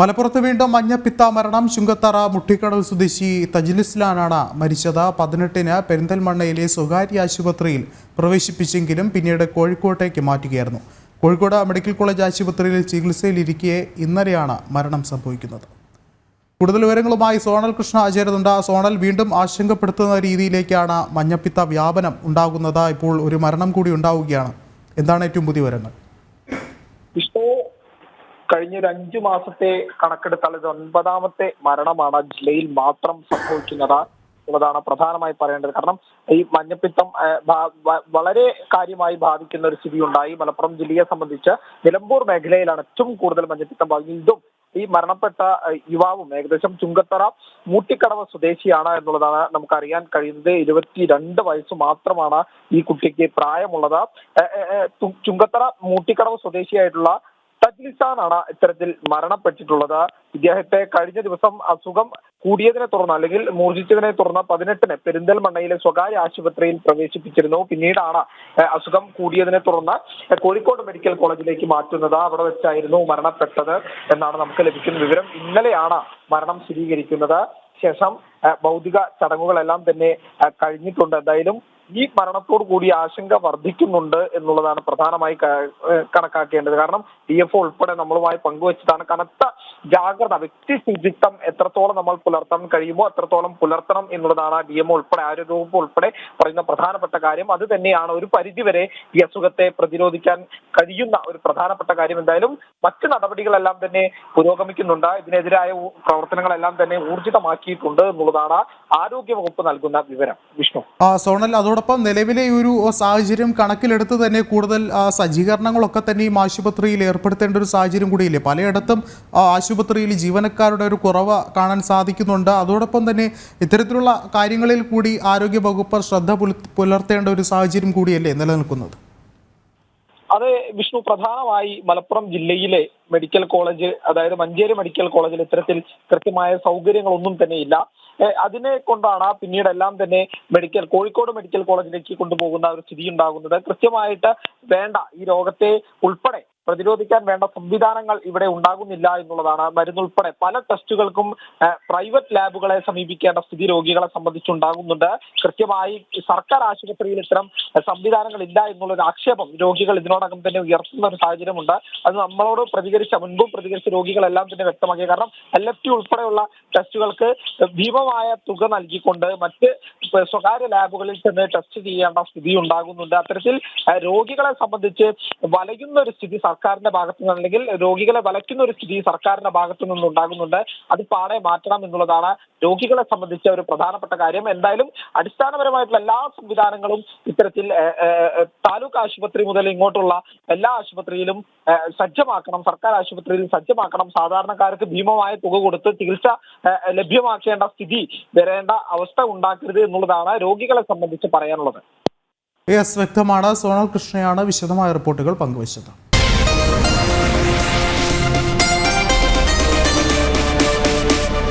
മലപ്പുറത്ത് വീണ്ടും മഞ്ഞപ്പിത്ത മരണം ചുങ്കത്തറ മുട്ടിക്കടവ് സ്വദേശി തജ്ലിസ്ലാനാണ് മരിച്ചത്. പതിനെട്ടിന് പെരിന്തൽമണ്ണയിലെ സ്വകാര്യ ആശുപത്രിയിൽ പ്രവേശിപ്പിച്ചെങ്കിലും പിന്നീട് കോഴിക്കോട്ടേക്ക് മാറ്റുകയായിരുന്നു. കോഴിക്കോട് മെഡിക്കൽ കോളേജ് ആശുപത്രിയിൽ ചികിത്സയിലിരിക്കെ ഇന്നലെയാണ് മരണം സംഭവിക്കുന്നത്. കൂടുതൽ വിവരങ്ങളുമായി സോണൽ കൃഷ്ണ ചേരുന്നുണ്ട്. സോണൽ വീണ്ടും ആശങ്കപ്പെടുത്തുന്ന രീതിയിലേക്കാണ് മഞ്ഞപ്പിത്ത വ്യാപനം ഉണ്ടാകുന്നത്. ഇപ്പോൾ ഒരു മരണം കൂടി ഉണ്ടാവുകയാണ്. എന്താണ് ഏറ്റവും പുതിയ വിവരങ്ങൾ? കഴിഞ്ഞ ഒരു അഞ്ചു മാസത്തെ കണക്കെടുത്താൽ ഇത് ഒൻപതാമത്തെ മരണമാണ് ജില്ലയിൽ മാത്രം സംഭവിക്കുന്നത് എന്നതാണ് പ്രധാനമായി പറയേണ്ടത്. കാരണം ഈ മഞ്ഞപ്പിത്തം വളരെ കാര്യമായി ബാധിക്കുന്ന ഒരു സ്ഥിതി ഉണ്ടായി മലപ്പുറം ജില്ലയെ സംബന്ധിച്ച് നിലമ്പൂർ മേഖലയിലാണ് ഏറ്റവും കൂടുതൽ മഞ്ഞപ്പിത്തം ബാധിക്കുന്നത്. ഈ മരണപ്പെട്ട യുവാവും ഏകദേശം ചുങ്കത്തറ മൂട്ടിക്കടവ് സ്വദേശിയാണ് എന്നുള്ളതാണ് നമുക്ക് അറിയാൻ കഴിയുന്നത്. ഇരുപത്തിരണ്ട് വയസ്സ് മാത്രമാണ് ഈ കുട്ടിക്ക് പ്രായമുള്ളത്. ചുങ്കത്തറ മൂട്ടിക്കടവ് സ്വദേശിയായിട്ടുള്ള തജ്ലിസാനാണ് ഇത്തരത്തിൽ മരണപ്പെട്ടിട്ടുള്ളത്. ഇദ്ദേഹത്തെ കഴിഞ്ഞ ദിവസം അസുഖം കൂടിയതിനെ തുടർന്ന് അല്ലെങ്കിൽ മൂർജിച്ചതിനെ തുടർന്ന് പതിനെട്ടിന് പെരിന്തൽമണ്ണയിലെ സ്വകാര്യ ആശുപത്രിയിൽ പ്രവേശിപ്പിച്ചിരുന്നു. പിന്നീടാണ് അസുഖം കൂടിയതിനെ തുടർന്ന് കോഴിക്കോട് മെഡിക്കൽ കോളേജിലേക്ക് മാറ്റുന്നത് അവിടെ വെച്ചായിരുന്നു മരണപ്പെട്ടത് എന്നാണ് നമുക്ക് ലഭിക്കുന്ന വിവരം. ഇന്നലെയാണ് മരണം സ്ഥിരീകരിക്കുന്നത്. ശേഷം ഭൗതിക ചടങ്ങുകളെല്ലാം തന്നെ കഴിഞ്ഞിട്ടുണ്ട്. എന്തായാലും ഈ മരണത്തോടു കൂടി ആശങ്ക വർദ്ധിക്കുന്നുണ്ട് എന്നുള്ളതാണ് പ്രധാനമായി കണക്കാക്കേണ്ടത്. കാരണം ഡി എഫ് ഉൾപ്പെടെ നമ്മളുമായി പങ്കുവച്ചതാണ് കനത്ത ജാഗ്രത വ്യക്തി ശുചിത്വം എത്രത്തോളം നമ്മൾ പുലർത്താൻ കഴിയുമോ അത്രത്തോളം പുലർത്തണം എന്നുള്ളതാണ് ഡി എം ഉൾപ്പെടെ ആരോഗ്യവകുപ്പ് ഉൾപ്പെടെ പറയുന്ന പ്രധാനപ്പെട്ട കാര്യം. അത് തന്നെയാണ് ഒരു പരിധിവരെ ഈ അസുഖത്തെ പ്രതിരോധിക്കാൻ കഴിയുന്ന ഒരു പ്രധാനപ്പെട്ട കാര്യം. എന്തായാലും മറ്റു നടപടികളെല്ലാം തന്നെ പുരോഗമിക്കുന്നുണ്ട്. ഇതിനെതിരായ പ്രവർത്തനങ്ങളെല്ലാം തന്നെ ഊർജിതമാക്കിയിട്ടുണ്ട് എന്നുള്ളതാണ് ആരോഗ്യവകുപ്പ് നൽകുന്ന വിവരം. വിഷ്ണു. സോണൽ അതോടൊപ്പം നിലവിലെ ഒരു സാഹചര്യം കണക്കിലെടുത്ത് തന്നെ കൂടുതൽ സജ്ജീകരണങ്ങളൊക്കെ തന്നെ ഈ ആശുപത്രിയിൽ ഏർപ്പെടുത്തേണ്ട ഒരു സാഹചര്യം കൂടിയില്ലേ? പലയിടത്തും ആശുപത്രിയിൽ ജീവനക്കാരുടെ ഒരു കുറവ് കാണാൻ സാധിക്കുന്നുണ്ട്. അതോടൊപ്പം തന്നെ ഇത്തരത്തിലുള്ള കാര്യങ്ങളിൽ കൂടി ആരോഗ്യ വകുപ്പ് ശ്രദ്ധ പുലർത്തേണ്ട ഒരു സാഹചര്യം കൂടിയല്ലേ നിലനിൽക്കുന്നത്? അത് വിഷ്ണു പ്രധാനമായി മലപ്പുറം ജില്ലയിലെ മെഡിക്കൽ കോളേജ് അതായത് മഞ്ചേരി മെഡിക്കൽ കോളേജിൽ ഇത്തരത്തിൽ കൃത്യമായ സൗകര്യങ്ങളൊന്നും തന്നെ ഇല്ല. അതിനെ കൊണ്ടാണ് പിന്നീട് എല്ലാം തന്നെ മെഡിക്കൽ കോഴിക്കോട് മെഡിക്കൽ കോളേജിലേക്ക് കൊണ്ടുപോകുന്ന ഒരു സ്ഥിതി ഉണ്ടാകുന്നത് കൃത്യമായിട്ട് വേണ്ട ഈ രോഗത്തെ ഉൾപ്പെടെ പ്രതിരോധിക്കാൻ വേണ്ട സംവിധാനങ്ങൾ ഇവിടെ ഉണ്ടാകുന്നില്ല എന്നുള്ളതാണ് മരുന്നുൾപ്പെടെ പല ടെസ്റ്റുകൾക്കും പ്രൈവറ്റ് ലാബുകളെ സമീപിക്കേണ്ട സ്ഥിതി രോഗികളെ സംബന്ധിച്ചുണ്ടാകുന്നുണ്ട്. കൃത്യമായി സർക്കാർ ആശുപത്രിയിൽ ഇത്തരം സംവിധാനങ്ങൾ ഇല്ല എന്നുള്ളൊരു ആക്ഷേപം രോഗികൾ ഇതിനോടകം തന്നെ ഉയർത്തുന്ന ഒരു സാഹചര്യമുണ്ട്. അത് നമ്മളോട് പ്രതികരിച്ച മുൻപും പ്രതികരിച്ച രോഗികളെല്ലാം തന്നെ വ്യക്തമാക്കി. കാരണം എൽ എഫ് ടി ഉൾപ്പെടെയുള്ള ടെസ്റ്റുകൾക്ക് ഭീമമായ തുക നൽകിക്കൊണ്ട് മറ്റ് സ്വകാര്യ ലാബുകളിൽ ചെന്ന് ടെസ്റ്റ് ചെയ്യേണ്ട സ്ഥിതി ഉണ്ടാകുന്നുണ്ട്. അത്തരത്തിൽ രോഗികളെ സംബന്ധിച്ച് വലയുന്ന ഒരു സ്ഥിതി സർക്കാരിന്റെ ഭാഗത്തു നിന്ന് അല്ലെങ്കിൽ രോഗികളെ വലയ്ക്കുന്ന ഒരു സ്ഥിതി സർക്കാരിന്റെ ഭാഗത്തു നിന്ന് ഉണ്ടാകുന്നുണ്ട്. അത് പാടെ മാറ്റണം എന്നുള്ളതാണ് രോഗികളെ സംബന്ധിച്ച ഒരു പ്രധാനപ്പെട്ട കാര്യം. എന്തായാലും അടിസ്ഥാനപരമായിട്ടുള്ള എല്ലാ സംവിധാനങ്ങളും ഇത്തരത്തിൽ താലൂക്ക് ആശുപത്രി മുതൽ ഇങ്ങോട്ടുള്ള എല്ലാ ആശുപത്രിയിലും സജ്ജമാക്കണം. സർക്കാർ ആശുപത്രിയിൽ സജ്ജമാക്കണം. സാധാരണക്കാർക്ക് ഭീമമായ തുക കൊടുത്ത് ചികിത്സ ലഭ്യമാക്കേണ്ട സ്ഥിതി വരേണ്ട അവസ്ഥ ഉണ്ടാക്കരുത് എന്നുള്ളതാണ് രോഗികളെ സംബന്ധിച്ച് പറയാനുള്ളത്. യെസ് വ്യക്തമാണ്. സോണൽ കൃഷ്ണയാണ് വിശദമായ റിപ്പോർട്ടുകൾ പങ്കുവച്ചത്.